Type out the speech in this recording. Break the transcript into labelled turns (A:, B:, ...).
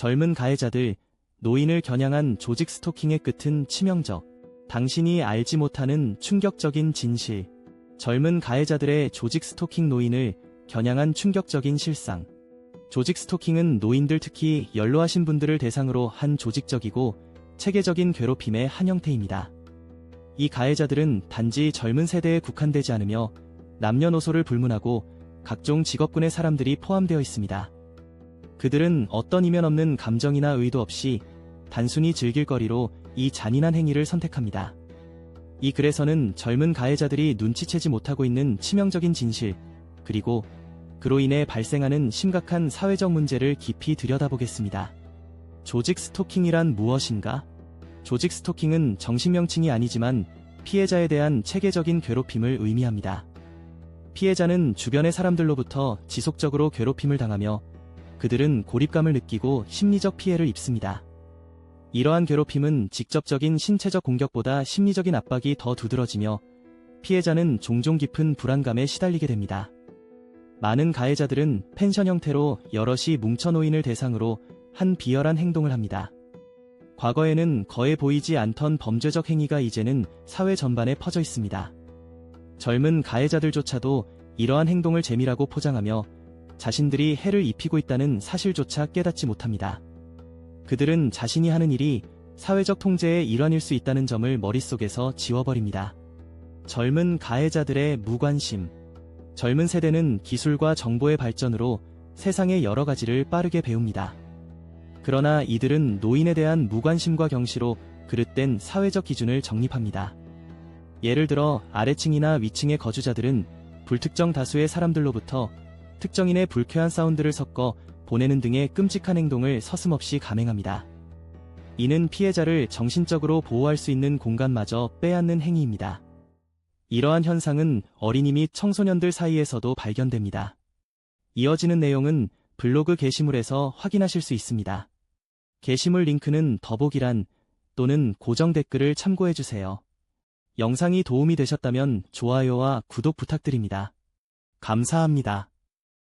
A: 젊은 가해자들, 노인을 겨냥한 조직 스토킹의 끝은 치명적. 당신이 알지 못하는 충격적인 진실. 젊은 가해자들의 조직 스토킹 노인을 겨냥한 충격적인 실상. 조직 스토킹은 노인들 특히 연로하신 분들을 대상으로 한 조직적이고 체계적인 괴롭힘의 한 형태입니다. 이 가해자들은 단지 젊은 세대에 국한되지 않으며 남녀노소를 불문하고 각종 직업군의 사람들이 포함되어 있습니다. 그들은 어떤 이면 없는 감정이나 의도 없이 단순히 즐길 거리로 이 잔인한 행위를 선택합니다. 이 글에서는 젊은 가해자들이 눈치채지 못하고 있는 치명적인 진실, 그리고 그로 인해 발생하는 심각한 사회적 문제를 깊이 들여다보겠습니다. 조직 스토킹이란 무엇인가? 조직 스토킹은 정식명칭이 아니지만 피해자에 대한 체계적인 괴롭힘을 의미합니다. 피해자는 주변의 사람들로부터 지속적으로 괴롭힘을 당하며 그들은 고립감을 느끼고 심리적 피해를 입습니다. 이러한 괴롭힘은 직접적인 신체적 공격보다 심리적인 압박이 더 두드러지며 피해자는 종종 깊은 불안감에 시달리게 됩니다. 많은 가해자들은 펜션 형태로 여럿이 뭉쳐노인을 대상으로 한 비열한 행동을 합니다. 과거에는 거의 보이지 않던 범죄적 행위가 이제는 사회 전반에 퍼져 있습니다. 젊은 가해자들조차도 이러한 행동을 재미라고 포장하며 자신들이 해를 입히고 있다는 사실조차 깨닫지 못합니다. 그들은 자신이 하는 일이 사회적 통제의 일환일 수 있다는 점을 머릿속에서 지워버립니다. 젊은 가해자들의 무관심. 젊은 세대는 기술과 정보의 발전으로 세상의 여러 가지를 빠르게 배웁니다. 그러나 이들은 노인에 대한 무관심과 경시로 그릇된 사회적 기준을 정립합니다. 예를 들어 아래층이나 위층의 거주자들은 불특정 다수의 사람들로부터 특정인의 불쾌한 사운드를 섞어 보내는 등의 끔찍한 행동을 서슴없이 감행합니다. 이는 피해자를 정신적으로 보호할 수 있는 공간마저 빼앗는 행위입니다. 이러한 현상은 어린이 및 청소년들 사이에서도 발견됩니다. 이어지는 내용은 블로그 게시물에서 확인하실 수 있습니다. 게시물 링크는 더보기란 또는 고정 댓글을 참고해주세요. 영상이 도움이 되셨다면 좋아요와 구독 부탁드립니다. 감사합니다.